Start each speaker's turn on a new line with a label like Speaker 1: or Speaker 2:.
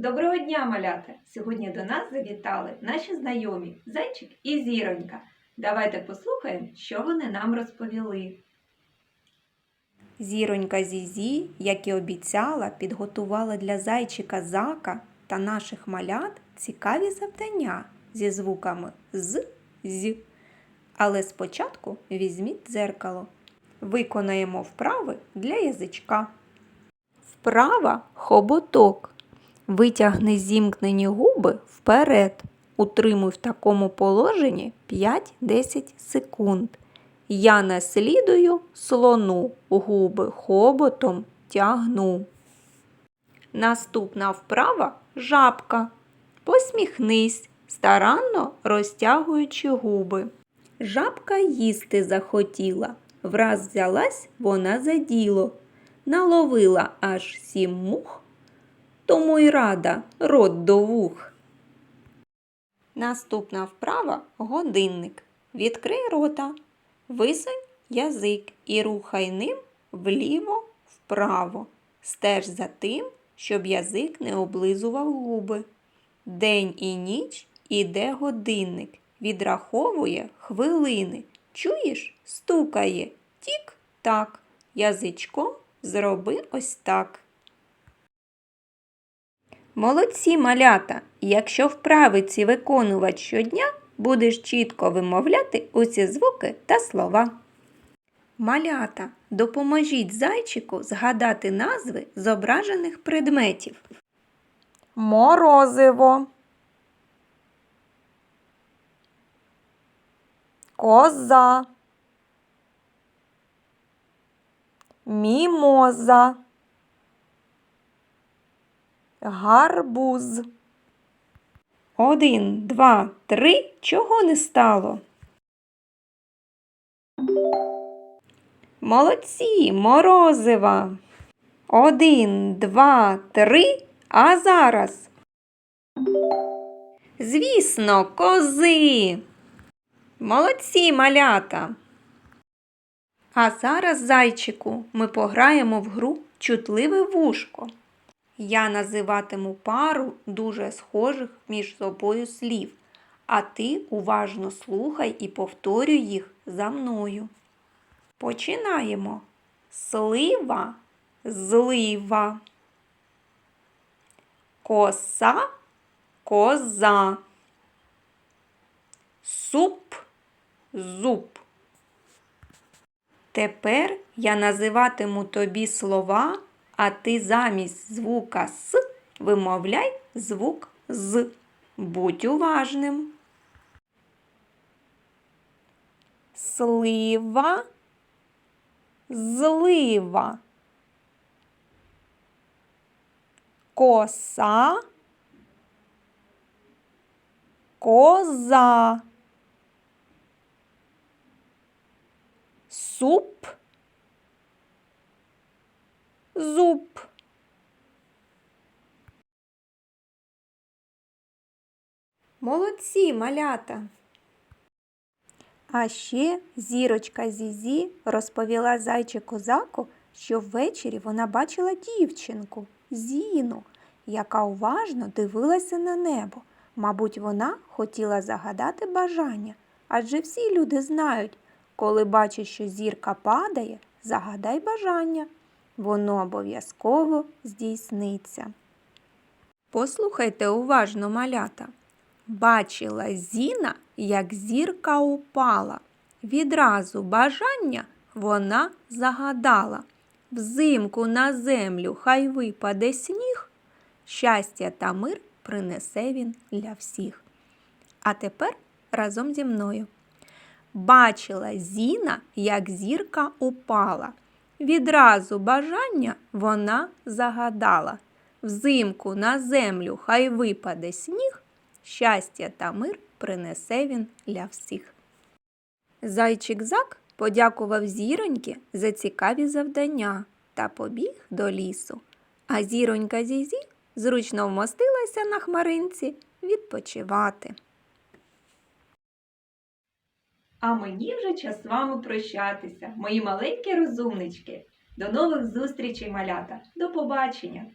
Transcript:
Speaker 1: Доброго дня, малята! Сьогодні до нас завітали наші знайомі Зайчик і Зіронька. Давайте послухаємо, що вони нам розповіли. Зіронька Зізі, як і обіцяла, підготувала для зайчика зака та наших малят цікаві завдання зі звуками з, з. Але спочатку візьміть дзеркало. Виконаємо вправи для язичка. Вправа хоботок. Витягни зімкнені губи вперед. Утримуй в такому положенні 5-10 секунд. Я наслідую слону, губи хоботом тягну. Наступна вправа жабка. Посміхнись, старанно розтягуючи губи. Жабка їсти захотіла. Враз взялась вона за діло. Наловила аж сім мух, тому й рада рот до вух. Наступна вправа годинник. Відкрий рота, висунь язик і рухай ним вліво-вправо. Стеж за тим, щоб язик не облизував губи. День і ніч іде годинник, відраховує хвилини. Чуєш, стукає тік-так. Язичком зроби ось так. Молодці малята! Якщо вправи ці виконувати щодня, будеш чітко вимовляти усі звуки та слова. Малята, допоможіть зайчику згадати назви зображених предметів. Морозиво. Коза. Мімоза. Гарбуз. Один, два, три. Чого не стало? Молодці, морозива. Один, два, три. А зараз. Звісно, кози. Молодці, малята. А зараз, зайчику, ми пограємо в гру чутливе вушко. Я називатиму пару дуже схожих між собою слів, а ти уважно слухай і повторюй їх за мною. Починаємо. Слива, злива. Коса, коза. Суп, зуб. Тепер я називатиму тобі слова, а ти замість звука С вимовляй звук З. Будь уважним. Слива, злива. Коса, коза. суп, зуб. Молодці, малята. А ще зірочка Зізі розповіла зайчику Заку, що ввечері вона бачила дівчинку Зіну, яка уважно дивилася на небо. Мабуть, вона хотіла загадати бажання, адже всі люди знають, коли бачиш, що зірка падає, загадай бажання. Воно обов'язково здійсниться. Послухайте уважно, малята. Бачила Зіна, як зірка упала. Відразу бажання вона загадала. Взимку на землю хай випаде сніг, щастя та мир принесе він для всіх. А тепер разом зі мною. Бачила Зіна, як зірка упала. Відразу бажання вона загадала. Взимку на землю хай випаде сніг, щастя та мир принесе він для всіх. Зайчик Зак подякував зіроньки за цікаві завдання та побіг до лісу. А зіронька Зізі зручно вмостилася на хмаринці відпочивати. А мені вже час з вами прощатися, мої маленькі розумнички. До нових зустрічей, малята. До побачення!